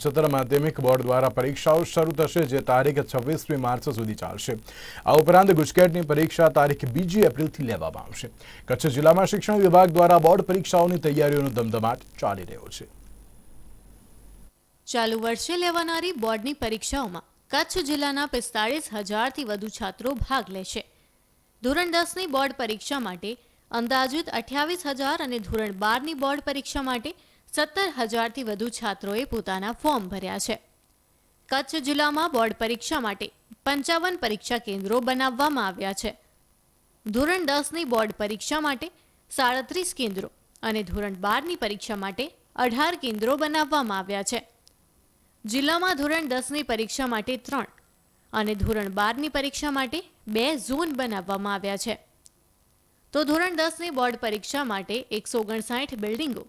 ઉચ્ચતર માધ્યમિક બોર્ડ દ્વારા પરીક્ષાઓ શરૂ થશે, જે તારીખ છવ્વીસમી માર્ચ સુધી ચાલશે. આ ઉપરાંત ગુજકેટની પરીક્ષા તારીખ બીજી એપ્રિલથી લેવામાં આવશે. કચ્છ જિલ્લામાં શિક્ષણ વિભાગ દ્વારા બોર્ડ પરીક્ષાઓની તૈયારીઓનો ધમધમાટ ચાલી રહ્યો છે. ચાલુ વર્ષે લેવાનારી બોર્ડની પરીક્ષાઓમાં કચ્છ જિલ્લાના પિસ્તાળીસ હજારથી વધુ છાત્રો ભાગ લેશે. ધોરણ દસની બોર્ડ પરીક્ષા માટે અંદાજિત અઠ્યાવીસ હજાર અને ધોરણ બારની બોર્ડ પરીક્ષા માટે સત્તર હજારથી વધુ છાત્રોએ પોતાના ફોર્મ ભર્યા છે. કચ્છ જિલ્લામાં બોર્ડ પરીક્ષા માટે પંચાવન પરીક્ષા કેન્દ્રો બનાવવામાં આવ્યા છે. ધોરણ દસની બોર્ડ પરીક્ષા માટે સાડત્રીસ કેન્દ્રો અને ધોરણ બારની પરીક્ષા માટે અઢાર કેન્દ્રો બનાવવામાં આવ્યા છે. જિલ્લામાં ધોરણ દસની પરીક્ષા માટે ત્રણ અને ધોરણ બારની પરીક્ષા માટે બે ઝોન બનાવવામાં આવ્યા છે. તો ધોરણ દસની બોર્ડ પરીક્ષા માટે એકસો ઓગણસાઠ બિલ્ડિંગો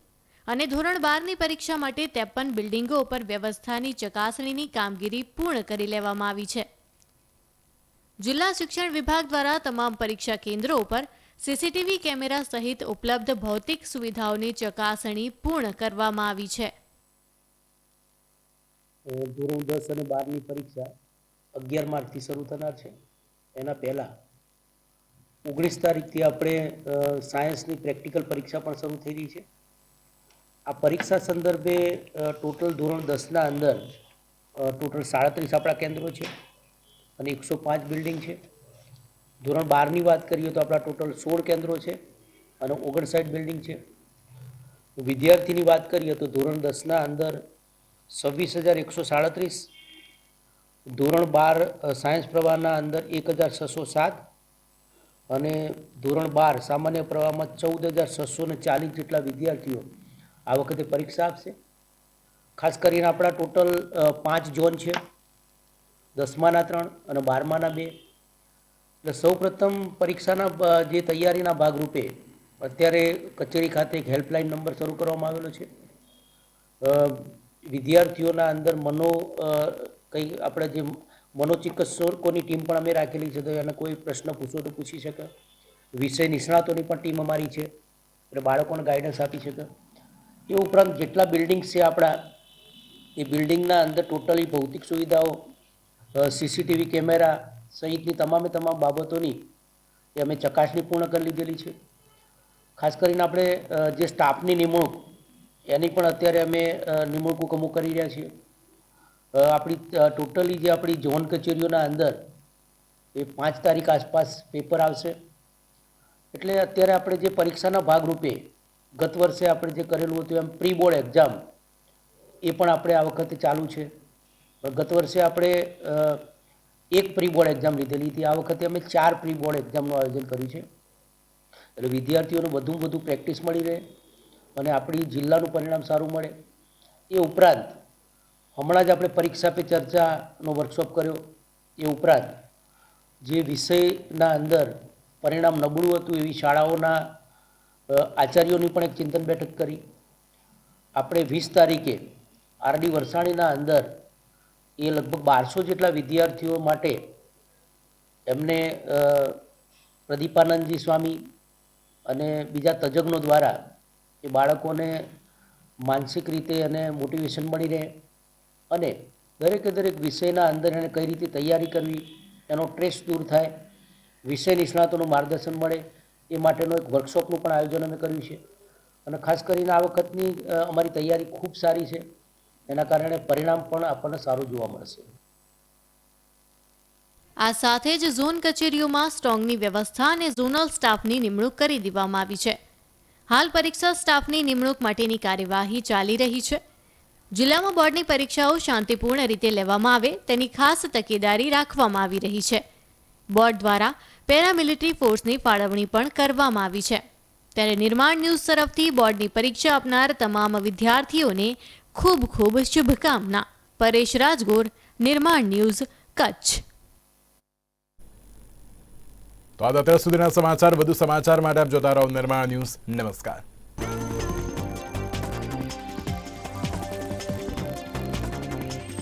અને ધોરણ બારની પરીક્ષા માટે ત્રેપન બિલ્ડિંગો ઉપર વ્યવસ્થાની ચકાસણીની કામગીરી પૂર્ણ કરી લેવામાં આવી છે. જિલ્લા શિક્ષણ વિભાગ દ્વારા તમામ પરીક્ષા કેન્દ્રો ઉપર સીસીટીવી કેમેરા સહિત ઉપલબ્ધ ભૌતિક સુવિધાઓની ચકાસણી પૂર્ણ કરવામાં આવી છે. ધોરણ દસ અને બારની પરીક્ષા અગિયાર માર્ચથી શરૂ થનાર છે. એના પહેલાં ઓગણીસ તારીખથી આપણે સાયન્સની પ્રેક્ટિકલ પરીક્ષા પણ શરૂ થઈ રહી છે. આ પરીક્ષા સંદર્ભે ટોટલ ધોરણ દસના અંદર ટોટલ સાડત્રીસ આપણા કેન્દ્રો છે અને એકસો પાંચ બિલ્ડિંગ છે. ધોરણ બારની વાત કરીએ તો આપણા ટોટલ સોળ કેન્દ્રો છે અને ઓગણસાઠ બિલ્ડિંગ છે. વિદ્યાર્થીની વાત કરીએ તો ધોરણ દસના અંદર છવ્વીસ હજાર એકસો સાડત્રીસ, ધોરણ બાર સાયન્સ પ્રવાહના અંદર એક હજાર છસો સાત અને ધોરણ બાર સામાન્ય પ્રવાહમાં ચૌદ હજાર છસો ને ચાલીસ જેટલા વિદ્યાર્થીઓ આ વખતે પરીક્ષા આપશે. ખાસ કરીને આપણા ટોટલ પાંચ ઝોન છે. દસમાના ત્રણ અને બારમાના બે. એટલે સૌ પ્રથમ પરીક્ષાના જે તૈયારીના ભાગરૂપે અત્યારે કચેરી ખાતે એક હેલ્પલાઇન નંબર શરૂ કરવામાં આવેલો છે. વિદ્યાર્થીઓના અંદર મનો કંઈ આપણે જે મનોચિકિત્સકોની ટીમ પણ અમે રાખેલી છે તો એને કોઈ પ્રશ્ન પૂછો તો પૂછી શકે. વિષય નિષ્ણાતોની પણ ટીમ અમારી છે. એટલે બાળકોને ગાઈડન્સ આપી શકે. એ ઉપરાંત જેટલા બિલ્ડિંગ્સ છે આપણા, એ બિલ્ડિંગના અંદર ટોટલી ભૌતિક સુવિધાઓ સીસીટીવી કેમેરા સહિતની તમામે તમામ બાબતોની એ અમે ચકાસણી પૂર્ણ કરી લીધેલી છે. ખાસ કરીને આપણે જે સ્ટાફની નિમણૂક, એની પણ અત્યારે અમે નિમણૂક અમુક કરી રહ્યા છીએ. આપણી ટોટલી જે આપણી ઝોન કચેરીઓના અંદર એ પાંચ તારીખ આસપાસ પેપર આવશે. એટલે અત્યારે આપણે જે પરીક્ષાના ભાગરૂપે ગત વર્ષે આપણે જે કરેલું હતું એમ પ્રી બોર્ડ એક્ઝામ એ પણ આપણે આ વખતે ચાલુ છે. ગત વર્ષે આપણે એક પ્રી બોર્ડ એક્ઝામ લીધેલી હતી. આ વખતે અમે ચાર પ્રી બોર્ડ એક્ઝામનું આયોજન કર્યું છે. એટલે વિદ્યાર્થીઓને વધુમાં વધુ પ્રેક્ટિસ મળી રહે અને આપણી જિલ્લાનું પરિણામ સારું મળે. એ ઉપરાંત, હમણાં જ આપણે પરીક્ષા પે ચર્ચાનો વર્કશોપ કર્યો. એ ઉપરાંત, જે વિષયના અંદર પરિણામ નબળું હતું એવી શાળાઓના આચાર્યોની પણ એક ચિંતન બેઠક કરી. આપણે વીસ તારીખે આરડી વરસાણીના અંદર એ લગભગ બારસો જેટલા વિદ્યાર્થીઓ માટે એમને પ્રદીપાનંદજી સ્વામી અને બીજા તજજ્ઞો દ્વારા એ બાળકોને માનસિક રીતે અને મોટિવેશન મળી રહે અને દરેકે દરેક વિષયના અંદર એને કઈ રીતે તૈયારી કરવી, એનો ટ્રેસ દૂર થાય, વિષય નિષ્ણાતોનું માર્ગદર્શન મળે એ માટેનો એક વર્કશોપનું પણ આયોજન અમે કર્યું છે. અને ખાસ કરીને આ વખતની અમારી તૈયારી ખૂબ સારી છે. એના કારણે પરિણામ પણ આપણને સારું જોવા મળશે. આ સાથે જ ઝોન કચેરીઓમાં સ્ટ્રોંગની વ્યવસ્થા અને ઝોનલ સ્ટાફની નિમણૂક કરી દેવામાં આવી છે. હાલ પરીક્ષા સ્ટાફની નિમણૂક માટેની કાર્યવાહી ચાલી રહી છે. જિલ્લામાં બોર્ડની પરીક્ષાઓ શાંતિપૂર્ણ રીતે લેવામાં આવે તેની ખાસ તકેદારી રાખવામાં આવી રહી છે. બોર્ડ દ્વારા પેરામિલિટરી ફોર્સની ફાળવણી પણ કરવામાં આવી છે. ત્યારે નિર્માણ ન્યૂઝ તરફથી બોર્ડની પરીક્ષા આપનાર તમામ વિદ્યાર્થીઓને ખૂબ ખૂબ શુભકામના. પરેશ રાજગોર, નિર્માણ ન્યૂઝ, કચ્છ. તો અત્યાર સુધીના સમાચાર. વધુ સમાચાર માટે આપ જોતા રહો નિર્માણ ન્યૂઝ. નમસ્કાર.